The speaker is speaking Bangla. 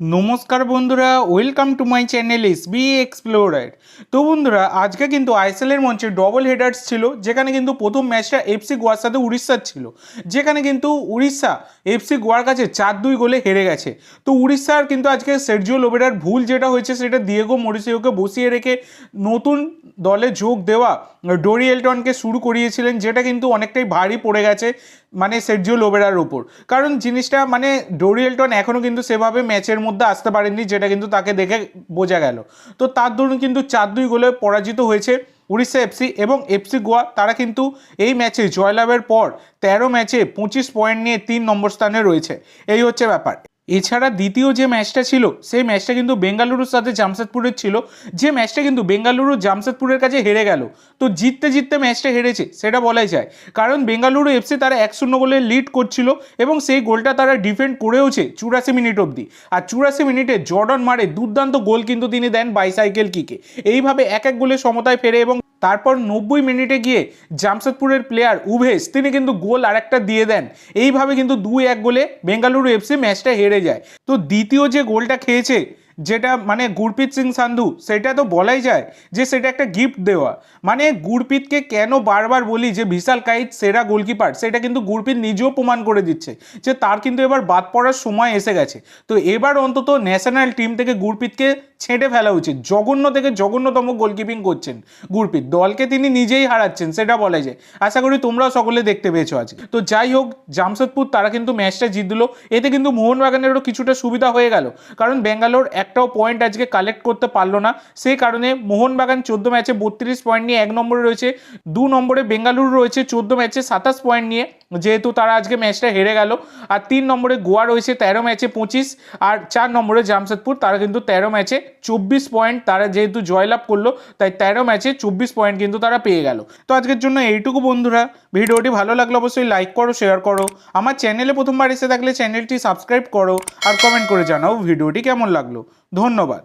নমস্কার বন্ধুরা welcome to my channel S B explorer তো বন্ধুরা, আজকে কিন্তু আইএসএলের মঞ্চে ডবল হেডার্স ছিল, যেখানে কিন্তু প্রথম ম্যাচটা এফসি গোয়ার সাথে উড়িষ্যার ছিল। যেখানে কিন্তু উড়িষ্যা এফসি গোয়ার কাছে চার দুই গোলে হেরে গেছে। তো উড়িষ্যার কিন্তু আজকে সের্জিও লোবেরার ভুল যেটা হয়েছে, সেটা দিয়েগো মরিসিওকে বসিয়ে রেখে নতুন দলে যোগ দেওয়া ডোরি এলটনকে শুরু করিয়েছিলেন, যেটা কিন্তু অনেকটাই ভারী পড়ে গেছে। মানে সের্জিও লোবেরার উপর। কারণ জিনিসটা মানে ডোরিয়েলটন এখনও কিন্তু সেভাবে ম্যাচের মধ্যে আসতে পারেননি, যেটা কিন্তু তাকে দেখে বোঝা গেল। তো তার দরুন কিন্তু চার দুই গোলে পরাজিত হয়েছে উড়িষ্যা এফসি এবং এফসি গোয়া। তারা কিন্তু এই ম্যাচে জয়লাভের পর তেরো ম্যাচে পঁচিশ পয়েন্ট নিয়ে তিন নম্বর স্থানে রয়েছে। এই হচ্ছে ব্যাপার। এছাড়া দ্বিতীয় যে ম্যাচটা ছিল, সেই ম্যাচটা কিন্তু বেঙ্গালুরুর সাথে জামশেদপুরের ছিল। যে ম্যাচটা কিন্তু বেঙ্গালুরু জামশেদপুরের কাছে হেরে গেল। তো জিততে জিততে ম্যাচটা হেরেছে, সেটা বলাই যায়। কারণ বেঙ্গালুরু এফসি তারা এক শূন্য গোলে লিড করছিল এবং সেই গোলটা তারা ডিফেন্ড করেওছে চুরাশি মিনিট অবধি। আর চুরাশি মিনিটে জর্ডন মারে দুর্দান্ত গোল কিন্তু তিনি দেন বাইসাইকেল কিকে। এইভাবে এক এক গোলে সমতায় ফেরে এবং তারপর নব্বই মিনিটে গিয়ে জামশেদপুরের প্লেয়ার উভেশ, তিনি কিন্তু গোল আরেকটা দিয়ে দেন। এইভাবে কিন্তু দুই এক গোলে বেঙ্গালুরু এফসি ম্যাচটা হেরে যায়। তো দ্বিতীয় যে গোলটা খেয়েছে যেটা মানে গুরপ্রীত সিং সান্ধু, সেটা তো বলাই যায় যে সেটা একটা গিফট দেওয়া। মানে গুরপ্রীতকে কেন বারবার বলি যে বিশাল কাইত সেরা গোলকিপার, সেটা কিন্তু গুরপ্রীত নিজেও প্রমাণ করে দিচ্ছে যে তার কিন্তু এবার বাদ পড়ার সময় এসে গেছে। তো এবার অন্তত ন্যাশনাল টিম থেকে গুরপ্রীতকে ছেঁটে ফেলা উচিত। জঘন্য থেকে জঘন্যতম গোলকিপিং করছেন গুরপ্রীত। দলকে তিনি নিজেই হারাচ্ছেন, সেটা বলা যায়। আশা করি তোমরাও সকলে দেখতে পেয়েছ আজকে। তো যাই হোক, জামশেদপুর তারা কিন্তু ম্যাচটা জিতলো। এতে কিন্তু মোহনবাগানেরও কিছুটা সুবিধা হয়ে গেল। কারণ ব্যাঙ্গালোর একটাও পয়েন্ট আজকে কালেক্ট করতে পারল না। সেই কারণে মোহনবাগান চোদ্দ ম্যাচে বত্রিশ পয়েন্ট নিয়ে এক নম্বরে রয়েছে, দু নম্বরে বেঙ্গালুরু রয়েছে চোদ্দ ম্যাচে সাতাশ পয়েন্ট নিয়ে, যেহেতু তারা আজকে ম্যাচটা হেরে গেল। আর তিন নম্বরে গোয়া রয়েছে তেরো ম্যাচে পঁচিশ, আর চার নম্বরে জামশেদপুর, তারা কিন্তু তেরো ম্যাচে চব্বিশ পয়েন্ট তারা যেহেতু জয়লাভ করল, তাই তেরো ম্যাচে চব্বিশ পয়েন্ট কিন্তু তারা পেয়ে গেল। তো আজকের জন্য এইটুকু বন্ধুরা। ভিডিওটি ভালো লাগলে অবশ্যই লাইক করো শেয়ার করো। আমার চ্যানেলে প্রথমবার এসে থাকলে চ্যানেলটি সাবস্ক্রাইব করো আর কমেন্ট করে জানাও ভিডিওটি কেমন লাগল। ধন্যবাদ।